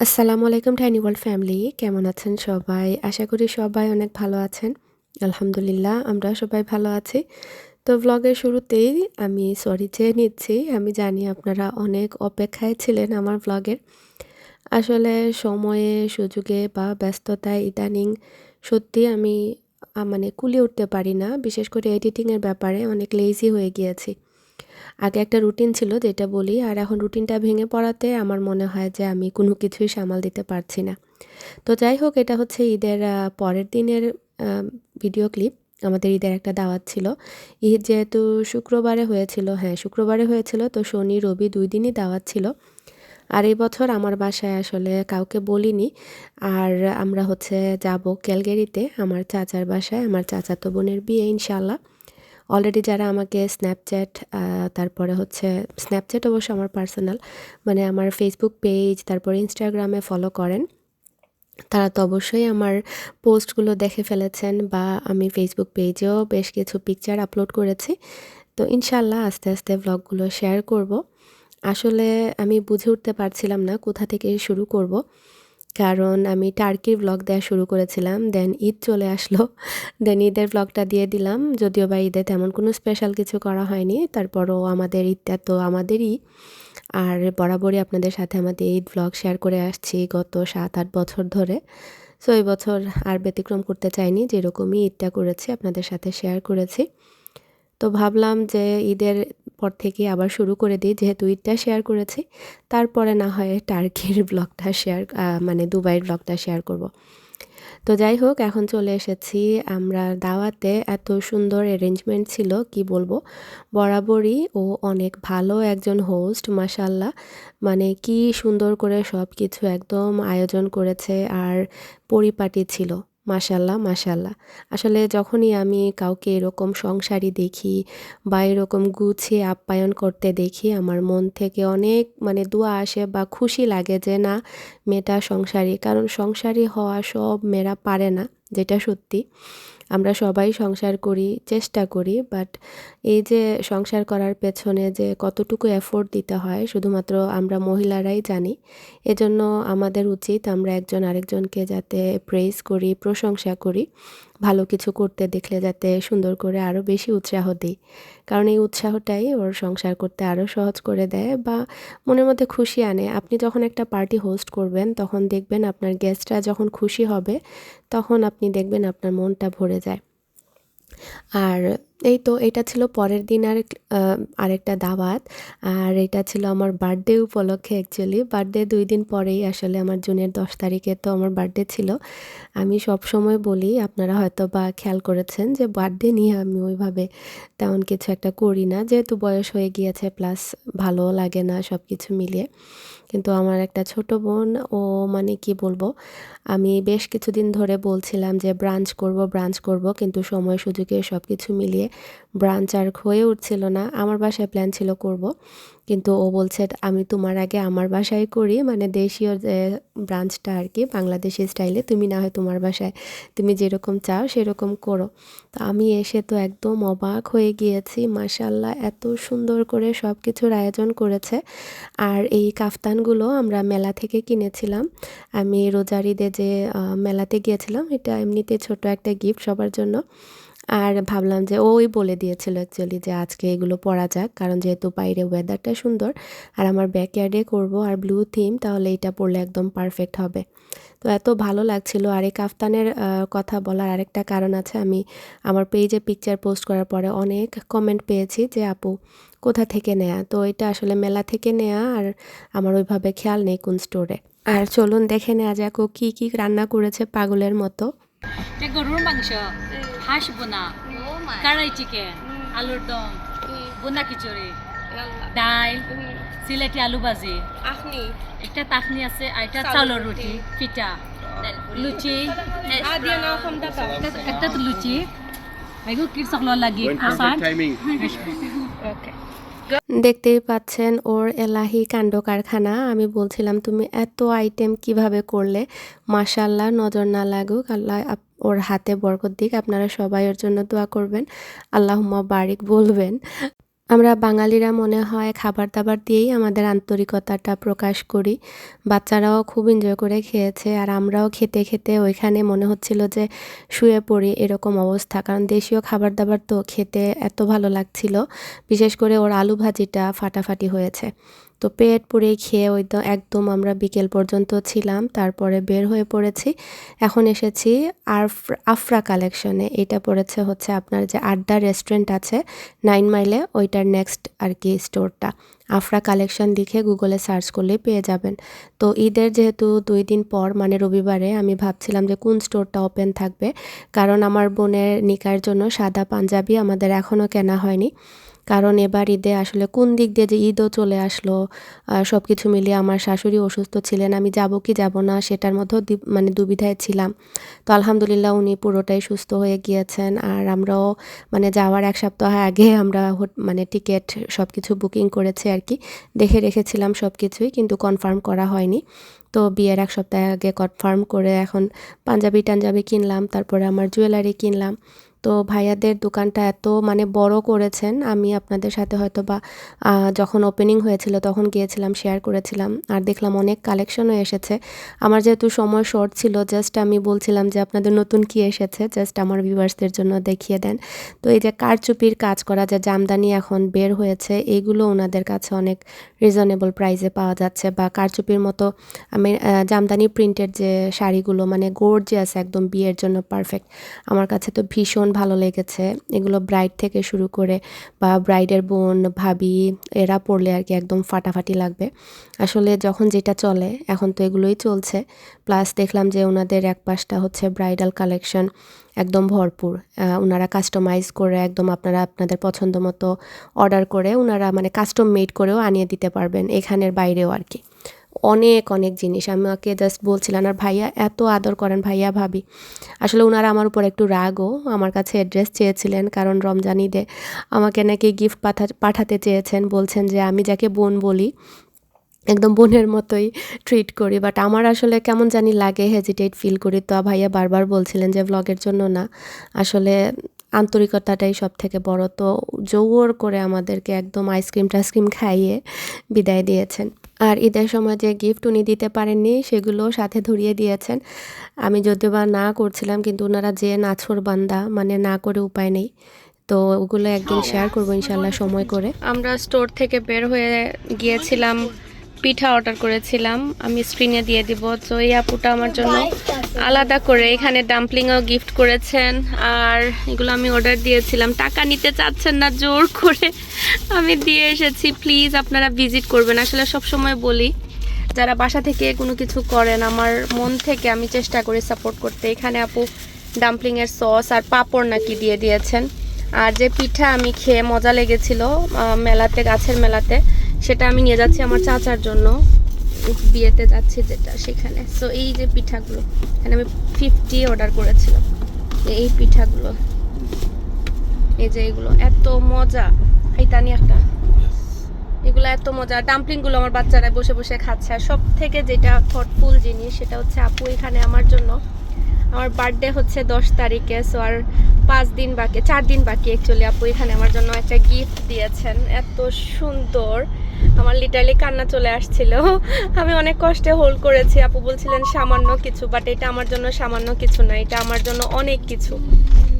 আসসালামু আলাইকুম tiny world family কেমন আছেন সবাই? আশা করি সবাই অনেক ভালো আছেন। আলহামদুলিল্লাহ আমরা সবাই ভালো আছি। তো ব্লগের শুরুতেই আমি সরি চেয়ে নিচ্ছি, আমি জানি আপনারা অনেক অপেক্ষায় ছিলেন আমার ব্লগের আসলে সময়ে, সুযোগে বা ব্যস্ততায়, ইদানিং সত্যি আমি মানে কুলিয়ে উঠতে পারি না। বিশেষ করে এডিটিংয়ের ব্যাপারে অনেক লেজি হয়ে গিয়েছি। আগে একটা রুটিন ছিল যেটা বলি, আর এখন রুটিনটা ভেঙে পড়াতে আমার মনে হয় যে আমি কোনো কিছুই সামাল দিতে পারছি না। তো যাই হোক, এটা হচ্ছে ঈদের পরের দিনের ভিডিও ক্লিপ আমাদের ঈদের একটা দাওয়াত ছিল। ঈদ যেহেতু শুক্রবারে হয়েছিল হ্যাঁ শুক্রবারে হয়েছিল, তো শনি, রবি দুই দিনই দাওয়াত ছিল। আর এই বছর আমার বাসায় আসলে কাউকে বলিনি। আর আমরা হচ্ছে যাব ক্যালগেরিতে, আমার চাচার বাসায়, আমার চাচাতো বোনের বিয়ে ইনশাল্লাহ অলরেডি যারা আমাকে স্ন্যাপচ্যাট তারপরে হচ্ছে স্ন্যাপচ্যাট অবশ্য আমার পার্সোনাল মানে আমার ফেসবুক পেজ তারপরে ইনস্টাগ্রামে ফলো করেন। তারা তো অবশ্যই আমার পোস্টগুলো দেখে ফেলেছেন বা আমি ফেসবুক পেজেও বেশ কিছু পিকচার আপলোড করেছি। তো ইনশাল্লাহ আস্তে আস্তে ব্লগগুলো শেয়ার করব। আসলে আমি বুঝে উঠতে পারছিলাম না কোথা থেকে শুরু করব। কারণ আমি টার্কির ব্লগ দেওয়া শুরু করেছিলাম দেন ঈদ চলে আসলো। দেন ঈদের ব্লগটা দিয়ে দিলাম, যদিও বা ঈদে তেমন কোনো স্পেশাল কিছু করা হয়নি, তারপরও আমাদের ঈদটা তো আমাদেরই। আর বরাবরই আপনাদের সাথে আমাদের ঈদ ব্লগ শেয়ার করে আসছি গত সাত, আট বছর ধরে। সো এই বছর আর ব্যতিক্রম করতে চাইনি, যেরকমই ঈদটা করেছি, আপনাদের সাথে শেয়ার করেছি। তো ভাবলাম যে ঈদের পর থেকে আবার শুরু করে দিই, যেহেতু ঈদটা শেয়ার করেছি। তারপরে না হয় টার্কির ব্লগটা শেয়ার মানে দুবাইয়ের ব্লগটা শেয়ার করব। তো যাই হোক, এখন চলে এসেছি আমরা দাওয়াতে। এত সুন্দর অ্যারেঞ্জমেন্ট ছিল, কি বলব? বরাবরই ও অনেক ভালো একজন হোস্ট মাসাল্লাহ মানে কি সুন্দর করে সব কিছু একদম আয়োজন করেছে আর পরিপাটি ছিল। মাশাল্লাহ মাশাল্লাহ। আসলে যখনই আমি কাউকে এরকম সংসারী দেখি বা এরকম গুছিয়ে আপ্যায়ন করতে দেখি, আমার মন থেকে অনেক মানে দোয়া আসে বা খুশি লাগে যে, না, মেয়েটা সংসারী। কারণ সংসারী হওয়া সব মেয়েরা পারে না, যেটা সত্যি। আমরা সবাই সংসার করি, চেষ্টা করি বাট এই যে সংসার করার পেছনে যে কতটুকু এফোর্ট দিতে হয়, শুধুমাত্র আমরা মহিলারাই জানি, এজন্য আমাদের উচিত আমরা একজন আরেকজনকে যাতে প্রেস করি, প্রশংসা করি। ভালো কিছু করতে দেখলে যাতে সুন্দর করে আরও বেশি উৎসাহ দিই। কারণ এই উৎসাহটাই ওর সংসার করতে আরও সহজ করে দেয় বা মনের মধ্যে খুশি আনে। আপনি যখন একটা পার্টি হোস্ট করবেন, তখন দেখবেন আপনার গেস্টরা যখন খুশি হবে, তখন আপনি দেখবেন আপনার মনটা ভরে যায়। আর এই তো এটা ছিল পরের দিন আর আরেকটা দাওয়াত। আর এটা ছিল আমার বার্থডে উপলক্ষে অ্যাকচুয়ালি বার্থডে দুই দিন পরেই আসলে আমার জুনের দশ তারিখে তো আমার বার্থডে ছিল। আমি সব সময় বলি, আপনারা হয়তো বা খেয়াল করেছেন যে বার্থডে নিয়ে আমি ওইভাবে তেমন কিছু একটা করি না। যেহেতু বয়স হয়ে গিয়েছে প্লাস ভালো লাগে না সব কিছু মিলিয়ে। কিন্তু আমার একটা ছোট বোন, ও মানে কি বলব, আমি বেশ কিছুদিন ধরে বলছিলাম যে ব্রাঞ্চ করব ব্রাঞ্চ করব, কিন্তু সময় সুযোগে সব কিছু মিলিয়ে ব্রাঞ্চ আর হয়ে উঠছিল না। আমার বাসায় প্ল্যান ছিল করব। কিন্তু ও বলছে, আমি তোমার আগে আমার বাসায় করি। মানে দেশীয় যে ব্রাঞ্চটা আর কি, বাংলাদেশি স্টাইলে তুমি না হয় তোমার বাসায়, তুমি যেরকম চাও সেরকম করো। তো আমি এসে তো একদম অবাক হয়ে গিয়েছি। মাসাল্লাহ এত সুন্দর করে সব কিছুর আয়োজন করেছে। আর এই কাফতানগুলো আমরা মেলা থেকে কিনেছিলাম। আমি রোজারিদে যে মেলাতে গিয়েছিলাম, এটা এমনিতে ছোট একটা গিফট সবার জন্য। আর ভাবলাম যে ওই বলে দিয়েছিল অ্যাকচুয়ালি যে আজকে এগুলো পরা যাক, কারণ যেহেতু বাইরে ওয়েদারটা সুন্দর, আর আমার ব্যাকয়ার্ডে করব আর ব্লু থিম তাহলে এটা পরলে একদম পারফেক্ট হবে। তো এত ভালো লাগছিল, আর এই কাফতানের কথা বলার আরেকটা কারণ আছে, আমি আমার পেজে পিকচার পোস্ট করার পরে অনেক কমেন্ট পেয়েছি যে, আপু, কোথা থেকে নেয়া? তো এটা আসলে মেলা থেকে নেয়া, আর আমার ওইভাবে খেয়াল নেই কোন স্টোরে আর চলুন দেখে নেওয়া যাক ও কী কী রান্না করেছে পাগলের মতো। গরুর মাংস হাঁস বোনা কারাই চিকেন আলুর দম বোনা খিচুড়ি ডাল সিলেটি আলু ভাজি একটা তাখনি আছে আর একটা চাউলের রুটি। পিঠা। লুচি। একটা- একটা তো লুচি। এগুলো কি সকল লাগি? প্রসাদ ওকে দেখতেই পাচ্ছেন ওর এলাহি কাণ্ড কারখানা। আমি বলছিলাম, তুমি এত আইটেম কীভাবে করলে? মাশাল্লাহ নজর না লাগুক। আল্লাহ ওর হাতে বরকত দিক। আপনারা সবাই ওর জন্য দোয়া করবেন। আল্লাহমা বারিক বলবেন। আমরা বাঙালিরা মনে হয় খাবার দাবার দিয়েই আমাদের আন্তরিকতাটা প্রকাশ করি। বাচ্চারাও খুব এনজয় করে খেয়েছে আর আমরাও খেতে খেতে ওইখানে মনে হচ্ছিল যে শুয়ে পড়ি এরকম অবস্থা। কারণ দেশীয় খাবার দাবার তো খেতে এত ভালো লাগছিল। বিশেষ করে ওর আলু ভাজিটা ফাটাফাটি হয়েছে। তো পেট পুড়ে খেয়ে ওই তো একদম আমরা বিকেল পর্যন্ত ছিলাম, তারপরে বের হয়ে পড়েছি। এখন এসেছি আফরা আফরা কালেকশনে এটা পড়েছে হচ্ছে আপনার যে আড্ডা রেস্টুরেন্ট আছে নাইন মাইলে ওইটার নেক্সট আর কি স্টোরটা আফরা কালেকশন লিখে গুগলে সার্চ করলেই পেয়ে যাবেন। তো ঈদের যেহেতু দুই দিন পর মানে রবিবারে, আমি ভাবছিলাম যে কোন স্টোরটা ওপেন থাকবে। কারণ আমার বোনের নিকার জন্য সাদা পাঞ্জাবি আমাদের এখনও কেনা হয়নি। কারণ এবার ঈদে আসলে কোন দিক দিয়ে যে ঈদও চলে আসলো সব কিছু মিলিয়ে আমার শাশুড়ি অসুস্থ ছিলেন, আমি যাব কি যাব না সেটার মধ্যেও মানে দুবিধায় ছিলাম। তো আলহামদুলিল্লাহ উনি পুরোটাই সুস্থ হয়ে গিয়েছেন আর আমরাও মানে যাওয়ার এক সপ্তাহ আগে আমরা মানে টিকিট সব কিছু বুকিং করেছি আর কি, দেখে রেখেছিলাম সব কিছুই কিন্তু কনফার্ম করা হয়নি। তো বিয়ের এক সপ্তাহ আগে কনফার্ম করে এখন পাঞ্জাবি টাঞ্জাবি কিনলাম, তারপরে আমার জুয়েলারি কিনলাম। তো ভাইয়াদের দোকানটা এত মানে বড় করেছেন, আমি আপনাদের সাথে হয়তো বা যখন ওপেনিং হয়েছিল তখন গিয়েছিলাম শেয়ার করেছিলাম, আর দেখলাম অনেক কালেকশনও এসেছে। আমার যেহেতু সময় শর্ট ছিল জাস্ট আমি বলছিলাম যে আপনাদের নতুন কি এসেছে জাস্ট আমার ভিউয়ার্সদের জন্য দেখিয়ে দেন। তো এই যে কারচুপির কাজ করা, যে জামদানি এখন বের হয়েছে, এগুলো ওনাদের কাছে অনেক রিজনেবল প্রাইসে পাওয়া যাচ্ছে বা কারচুপির মতো, আমি জামদানি প্রিন্টের যে শাড়িগুলো মানে গর্জিয়াস একদম বিয়ের জন্য পারফেক্ট আমার কাছে তো ভীষণ ভালো লেগেছে? এগুলো ব্রাইড থেকে শুরু করে বা ব্রাইডের বোন, ভাবি, এরা পড়লে আর কি একদম ফাটাফাটি লাগবে। আসলে যখন যেটা চলে, এখন তো এগুলোই চলছে। প্লাস দেখলাম যে ওনাদের এক পাশটা হচ্ছে ব্রাইডাল কালেকশন একদম ভরপুর। ওনারা কাস্টমাইজ করে একদম আপনারা আপনাদের পছন্দ মতো অর্ডার করে ওনারা মানে কাস্টম মেড করেও আনিয়ে দিতে পারবেন এখানের বাইরেও আর কি। অনেক অনেক জিনিস। আমাকে জাস্ট বলছিলেন আর ভাইয়া, এত আদর করেন ভাইয়া ভাবি। আসলে ওনারা আমার উপর একটু রাগও, আমার কাছে অ্যাড্রেস চেয়েছিলেন, কারণ রমজান ঈদে আমাকে নাকি গিফট পাঠা পাঠাতে চেয়েছেন, বলছেন যে আমি যাকে বোন বলি, একদম বোনের মতোই ট্রিট করি। বাট আমার আসলে কেমন জানি লাগে হেজিটেট ফিল করি। তো ভাইয়া বারবার বলছিলেন যে ব্লগের জন্য না, আসলে আন্তরিকতাটাই সব থেকে বড়। তো জোর করে আমাদেরকে একদম আইসক্রিম টাইসক্রিম খাইয়ে বিদায় দিয়েছেন। আর ঈদের সময় যে গিফট উনি দিতে পারেননি, সেগুলো সাথে ধরিয়ে দিয়েছেন। আমি যদিও বা না করছিলাম, কিন্তু ওনারা যে নাছর বান্দা মানে না করে উপায় নেই। তো ওগুলো একদিন শেয়ার করব ইনশাল্লাহ সময় করে। আমরা স্টোর থেকে বের হয়ে গিয়েছিলাম। পিঠা অর্ডার করেছিলাম। আমি স্ক্রিনে দিয়ে দিব। তো এই আপুটা আমার জন্য আলাদা করে এখানে ডাম্পলিংও গিফট করেছেন। আর এগুলো আমি অর্ডার দিয়েছিলাম। টাকা নিতে চাচ্ছেন না, জোর করে আমি দিয়ে এসেছি। প্লিজ আপনারা ভিজিট করবেন। আসলে সব সময় বলি, যারা বাসা থেকে কোনো কিছু করেন, আমার মন থেকে আমি চেষ্টা করি সাপোর্ট করতে। এখানে আপু ডাম্পলিংয়ের সস আর পাপড় নাকি দিয়ে দিয়েছেন। আর যে পিঠা আমি খেয়ে মজা লেগেছিল মেলাতে, গাছের মেলাতে সেটা আমি নিয়ে যাচ্ছি আমার চাচার জন্য। বিয়েতে যাচ্ছি যেটা সেখানে। সো এই যে পিঠাগুলো, এখানে আমি ফিফটি অর্ডার করেছিলাম। এই পিঠাগুলো। এই যে এগুলো, এত মজা। এই তানি একটা। এগুলো এত মজা। ডাম্পলিংগুলো আমার বাচ্চারা বসে বসে খাচ্ছে। আর সব থেকে যেটা থটফুল জিনিস, সেটা হচ্ছে আপু এখানে আমার জন্য। আমার বার্থডে হচ্ছে দশ তারিখে সো আর পাঁচ দিন বাকি, চার দিন বাকি অ্যাকচুয়ালি আপু এখানে আমার জন্য একটা গিফট দিয়েছেন। এত সুন্দর। আমার লিটারলি কান্না চলে আসছিল। আমি অনেক কষ্টে হোল্ড করেছি। আপু বলছিলেন সামান্য কিছু বাট এটা আমার জন্য সামান্য কিছু না, এটা আমার জন্য অনেক কিছু।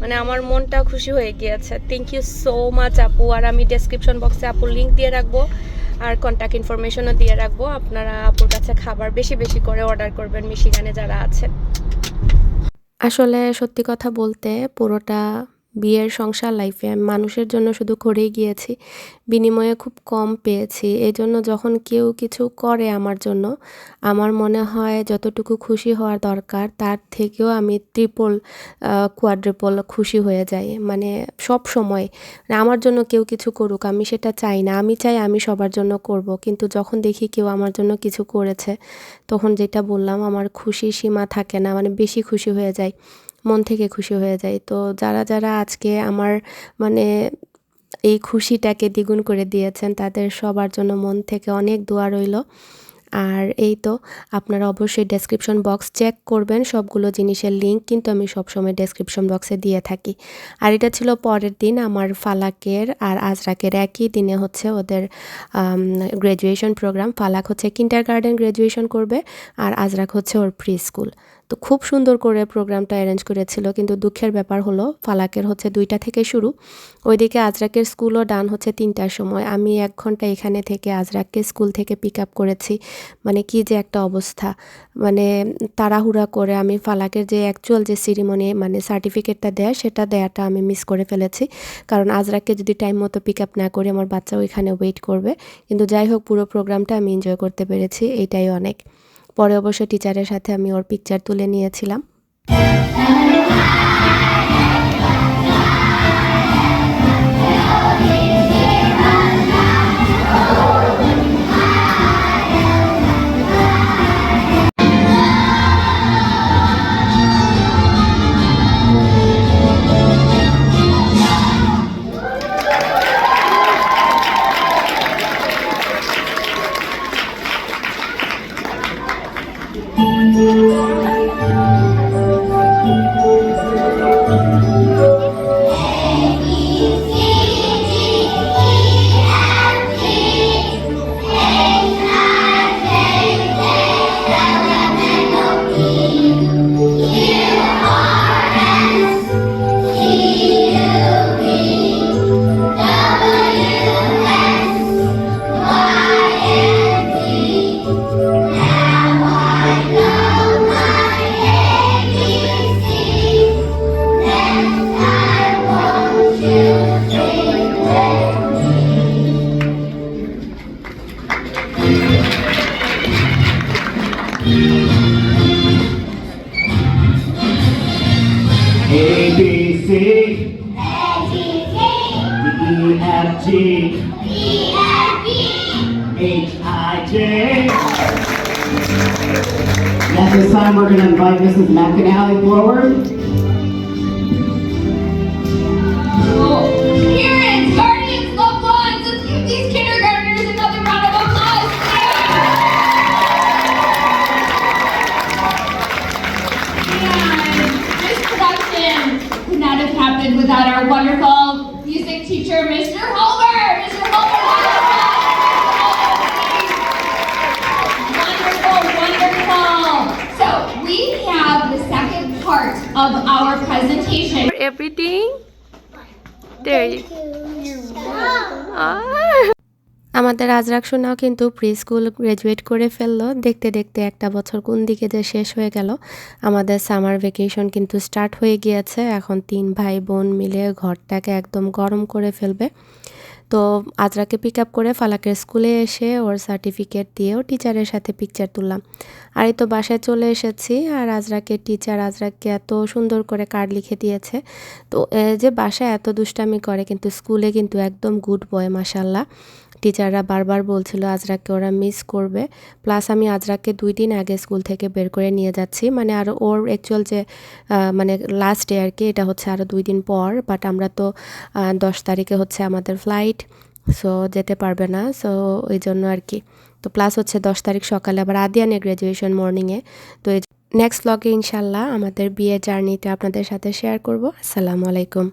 মানে আমার মনটা খুশি হয়ে গিয়েছে। থ্যাংক ইউ সো মাচ আপু। আর আমি ডেসক্রিপশন বক্সে আপুর লিঙ্ক দিয়ে রাখব। আর কন্ট্যাক্ট ইনফরমেশনও দিয়ে রাখব। আপনারা আপুর কাছে খাবার বেশি বেশি করে অর্ডার করবেন মিশিগানে যারা আছেন আসলে সত্যি কথা বলতে পুরোটা বিয়ের সংসার লাইফে আমি মানুষের জন্য শুধু করেই গিয়েছি, বিনিময়ে খুব কম পেয়েছি। এই জন্য যখন কেউ কিছু করে আমার জন্য, আমার মনে হয় যতটুকু খুশি হওয়ার দরকার, তার থেকেও আমি ট্রিপল কোয়াড্রিপল খুশি হয়ে যাই। মানে সব সময়, আমার জন্য কেউ কিছু করুক, আমি সেটা চাই না। আমি চাই আমি সবার জন্য করব, কিন্তু যখন দেখি কেউ আমার জন্য কিছু করেছে, তখন যেটা বললাম, আমার খুশি সীমা থাকে না মানে বেশি খুশি হয়ে যায় মন থেকে খুশি হয়ে যায়। তো যারা যারা আজকে আমার মানে এই খুশিটাকে দ্বিগুণ করে দিয়েছেন, তাদের সবার জন্য মন থেকে অনেক দোয়া রইল। আর এই তো আপনারা অবশ্যই ডেসক্রিপশন বক্স চেক করবেন, সবগুলো জিনিসের লিঙ্ক কিন্তু আমি সবসময় ডেসক্রিপশন বক্সে দিয়ে থাকি। আর এটা ছিল পরের দিন আমার ফালাকের আর আজরাকের একই দিনে হচ্ছে ওদের গ্র্যাজুয়েশন প্রোগ্রাম ফালাক হচ্ছে কিন্টার গার্ডেন গ্র্যাজুয়েশন করবে আর আজরাক হচ্ছে ওর প্রি স্কুল তো খুব সুন্দর করে প্রোগ্রামটা অ্যারেঞ্জ করেছিল। কিন্তু দুঃখের ব্যাপার হলো, ফালাকের হচ্ছে দুইটা থেকে শুরু। ওইদিকে আজরাকের স্কুলও ডান হচ্ছে তিনটার সময়। আমি এক ঘণ্টা এখানে থেকে আজরাককে স্কুল থেকে পিক আপ করেছি। মানে কি যে একটা অবস্থা। মানে তাড়াহুড়া করে আমি ফালাকের যে অ্যাকচুয়াল যে সিরিমনি মানে সার্টিফিকেটটা দেয়, সেটা দেয়াটা আমি মিস করে ফেলেছি। কারণ আজরাককে যদি টাইম মতো পিক আপ না করে, আমার বাচ্চা ওইখানে ওয়েট করবে। কিন্তু যাই হোক, পুরো প্রোগ্রামটা আমি এনজয় করতে পেরেছি। এইটাই অনেক। পরে অবশ্য টিচারের সাথে আমি ওর পিকচার তুলে নিয়েছিলাম। 啊。E F G H I J. At this time, we're going to invite Mrs. McAnally forward. Oh, Parents, guardians, loved ones, let's give these kindergartners another round of applause. And this production could not have happened without our wonderful music teacher, Mr. Holbert. Mr. Holbert. wonderful, wonderful. So we have the second part of our presentation. For everything? There you go. আমাদের আজরাক সোনাও কিন্তু pre school graduate করে ফেলল। দেখতে দেখতে একটা বছর কোন দিকে যে শেষ হয়ে গেল। আমাদের সামার ভেকেশন কিন্তু স্টার্ট হয়ে গিয়েছে। এখন তিন ভাই বোন মিলে ঘরটাকে একদম গরম করে ফেলবে। তো আজরাকে পিক আপ করে ফালাকের স্কুলে এসে ওর সার্টিফিকেট দিয়েও টিচারের সাথে পিকচার তুললাম। আর এই তো বাসায় চলে এসেছি আর আজরাকে টিচার আজরাককে এত সুন্দর করে কার্ড লিখে দিয়েছে। তো যে বাসায় এত দুষ্টামি করে কিন্তু স্কুলে কিন্তু একদম গুড বয় মাসাল্লাহ টিচাররা বারবার বলছিল আজরাককে ওরা মিস করবে। প্লাস আমি আজরাককে দুই দিন আগে স্কুল থেকে বের করে নিয়ে যাচ্ছি। মানে আর ওর অ্যাকচুয়াল যে মানে লাস্ট ডে আর কি, এটা হচ্ছে আরও দুই দিন পর। বাট আমরা তো দশ তারিখে হচ্ছে আমাদের ফ্লাইট সো যেতে পারবে না। সো ওই জন্য আর কি। তো প্লাস হচ্ছে দশ তারিখ সকালে আবার আদিয়ানে গ্র্যাজুয়েশন মর্নিংয়ে তো নেক্সট ব্লগে ইনশাল্লাহ আমাদের বিয়ে জার্নিটা আপনাদের সাথে শেয়ার করব। আসসালামু আলাইকুম।